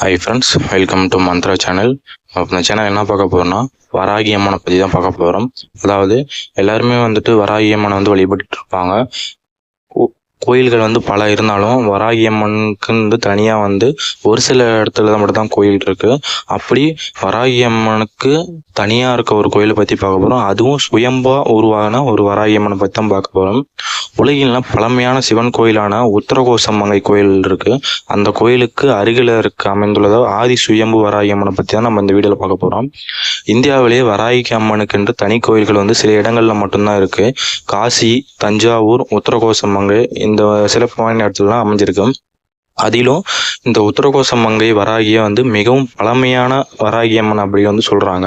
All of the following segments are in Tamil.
Hi friends welcome to Mantra channel இந்த சேனல் என்ன பார்க்க போகிறோம்னா வராகி அம்மனை பற்றி தான் பார்க்க போகிறோம் அதாவது எல்லாருமே வந்துட்டு வராகி அம்மனை வந்து வழிபட்டு இருப்பாங்க. கோயில்கள் வந்து பல இருந்தாலும் வராகி அம்மனுக்கு வந்து தனியாக வந்து ஒரு சில இடத்துல தான் மட்டும் தான் கோயில் இருக்குது அப்படி வராகி அம்மனுக்கு தனியாக இருக்க ஒரு கோயிலை பற்றி பார்க்க போகிறோம் அதுவும் சுயம்பா உருவான ஒரு வராகி அம்மனை பற்றி தான் பார்க்க போகிறோம் உலகில் பழமையான சிவன் கோயிலான உத்தரகோசம்மங்கை கோயில் இருக்குது அந்த கோயிலுக்கு அருகில் இருக்க அமைந்துள்ளதோ ஆதி சுயம்பு வராகி அம்மனை பற்றி தான் நம்ம இந்த வீடியோவில் பார்க்க போகிறோம் இந்தியாவிலேயே வராகி அம்மனுக்கு என்று தனி கோயில்கள் வந்து சில இடங்களில் மட்டும்தான் இருக்குது காசி தஞ்சாவூர் உத்தரகோசமங்கை இந்த சிறப்பான இடத்துலலாம் அமைஞ்சிருக்கும் அதிலும் இந்த உத்தரகோசமங்கை வராகியை வந்து மிகவும் பழமையான வராகி அம்மன் அப்படி வந்து சொல்றாங்க.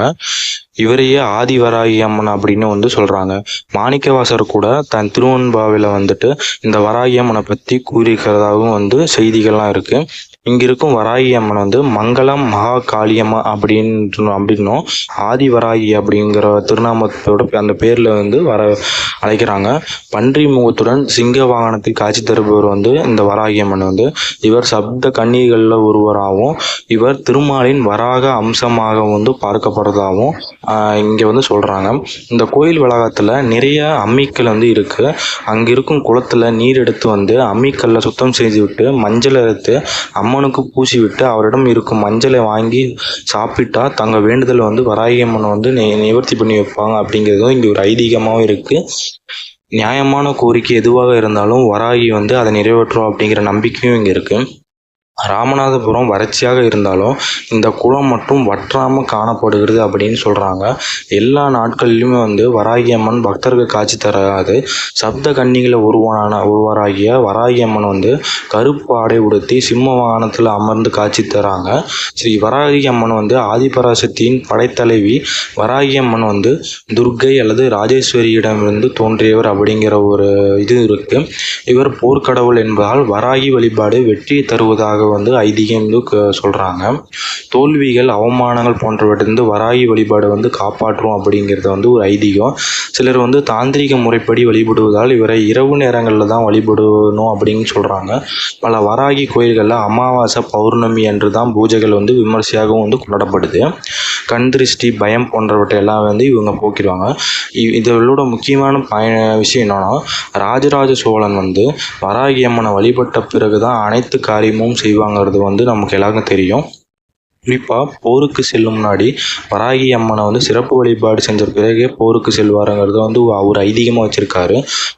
இவரையே ஆதி வராகி அம்மன் அப்படின்னு வந்து சொல்றாங்க. மாணிக்கவாசர் கூட தன் திருவன்பாவில வந்துட்டு இந்த வராகி அம்மனை பத்தி கூறியிருக்கிறதாகவும் வந்து செய்திகள்லாம் இருக்கு. இங்கே இருக்கும் வராகி அம்மன் வந்து மங்களம் மகா காளியம்மா அப்படின்னு அப்படின்னும் ஆதி வராகி அப்படிங்கிற திருநாமத்தோட அந்த பேரில் வந்து வர அழைக்கிறாங்க. பன்றி முகத்துடன் சிங்க வாகனத்தை காட்சி தருபவர் வந்து இந்த வராகி அம்மன் வந்து. இவர் சப்த கன்னிகளில் ஒருவராகவும் இவர் திருமாலின் வராக அம்சமாக வந்து பார்க்கப்படுறதாகவும் இங்கே வந்து சொல்கிறாங்க இந்த கோயில் வளாகத்தில் நிறைய அம்மிக்கல் வந்து இருக்குது அங்கே இருக்கும் குளத்தில் நீர் எடுத்து வந்து அம்மிக்கல்ல சுத்தம் செய்து விட்டு மஞ்சள் எடுத்து அம்மனுக்கு பூசி விட்டு அவரிடம் இருக்கும் மஞ்சளை வாங்கி சாப்பிட்டா தங்க வேண்டுதல் வந்து வராகி அம்மனை வந்து நி- நிவர்த்தி பண்ணி வைப்பாங்க அப்படிங்கிறதும் இங்கே ஒரு ஐதீகமாகவும் இருக்கு. நியாயமான கோரிக்கை எதுவாக இருந்தாலும் வராகி வந்து அதை நிறைவேற்றும் அப்படிங்கிற நம்பிக்கையும் இங்கே இருக்கு. ராமநாதபுரம் வறட்சியாக இருந்தாலும் இந்த குளம் மட்டும் வற்றாமல் காணப்படுகிறது அப்படின்னு சொல்கிறாங்க எல்லா நாட்களிலுமே வந்து வராகி அம்மன் பக்தர்கள் காட்சி தராது. சப்த கன்னிகளை உருவான ஒருவராகிய வராகி அம்மன் வந்து கருப்பு ஆடை உடுத்தி சிம்ம வாகனத்தில் அமர்ந்து காட்சி தராங்க. ஸ்ரீ வராகி அம்மன் வந்து ஆதிபராசக்தியின் படைத்தலைவி. வராகி அம்மன் வந்து துர்க்கை அல்லது ராஜேஸ்வரியிடமிருந்து தோன்றியவர் அப்படிங்கிற ஒரு இது இருக்குது இவர் போர்க்கடவுள் என்பதால் வராகி வழிபாடு வெற்றி தருவதாக வந்து ஐதீகம் சொல்கிறாங்க க- தோல்விகள் அவமானங்கள் போன்றவற்றிலிருந்து வராகி வழிபாடு வந்து காப்பாற்றும் அப்படிங்கிறது வந்து ஒரு ஐதீகம். சிலர் வந்து தாந்திரிக முறைப்படி வழிபடுவதால் இவரை இரவு நேரங்களில் தான் வழிபடணும் அப்படின்னு சொல்கிறாங்க பல வராகி கோயில்களில் அமாவாசை பௌர்ணமி அன்று தான் பூஜைகள் வந்து விமர்சையாகவும் வந்து கொண்டாடப்படுது. கண் திருஷ்டி பயம் போன்றவற்றை எல்லாம் வந்து இவங்க போக்கிடுவாங்க. இதோட முக்கியமான பய விஷயம் என்னன்னா ராஜராஜ சோழன் வந்து வராகி அம்மனை வழிபட்ட பிறகு தான் அனைத்து காரியமும் செய்வாங்கிறது வந்து நமக்கு எல்லாருக்கும் தெரியும். குறிப்பாக போருக்கு செல்லும் முன்னாடி வராகி அம்மனை வந்து சிறப்பு வழிபாடு செஞ்ச பிறகே போருக்கு செல்வாருங்கிறத வந்து அவர் ஐதீகமாக வச்சிருக்காரு.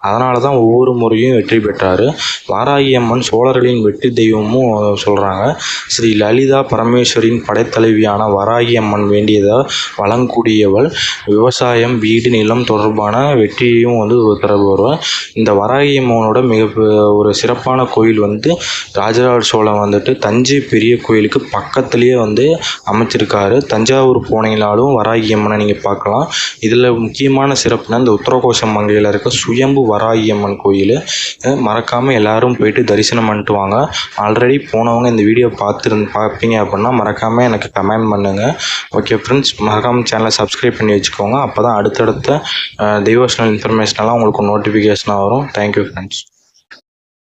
அதனால தான் ஒவ்வொரு முறையும் வெற்றி பெற்றார். வாராகி அம்மன் சோழர்களின் வெற்றி தெய்வமும் சொல்கிறாங்க ஸ்ரீ லலிதா பரமேஸ்வரின் படைத்தலைவியான வராகி அம்மன் வேண்டியதாக வழங்கக்கூடியவள். விவசாயம் வீடு நிலம் தொடர்பான வெற்றியையும் வந்து தருபவர் இந்த வராகி அம்மனோட மிக ஒரு சிறப்பான கோயில் வந்து ராஜராஜ சோழன் வந்துட்டு தஞ்சை பெரிய கோயிலுக்கு பக்கத்துலேயே வந்து வந்து அமைச்சிருக்காரு. தஞ்சாவூர் போனீங்கனாலும் வராகி அம்மனை நீங்கள் பார்க்கலாம். இதில் முக்கியமான சிறப்புனா இந்த உத்தரகோசம் மங்கையில் இருக்க சுயம்பு வராகி அம்மன் கோயில். மறக்காமல் எல்லாரும் போயிட்டு தரிசனம் பண்ணிட்டு வாங்க. ஆல்ரெடி போனவங்க இந்த வீடியோ பார்த்துருந்து பார்ப்பீங்க அப்படின்னா மறக்காமல் எனக்கு கமெண்ட் பண்ணுங்கள் ஓகே ஃப்ரெண்ட்ஸ் மறக்காமல் சேனலை சப்ஸ்கிரைப் பண்ணி வச்சுக்கோங்க. அப்போ தான் அடுத்தடுத்த டிவோஷனல் இன்ஃபர்மேஷனெல்லாம் உங்களுக்கு நோட்டிஃபிகேஷனாக வரும். Thank you friends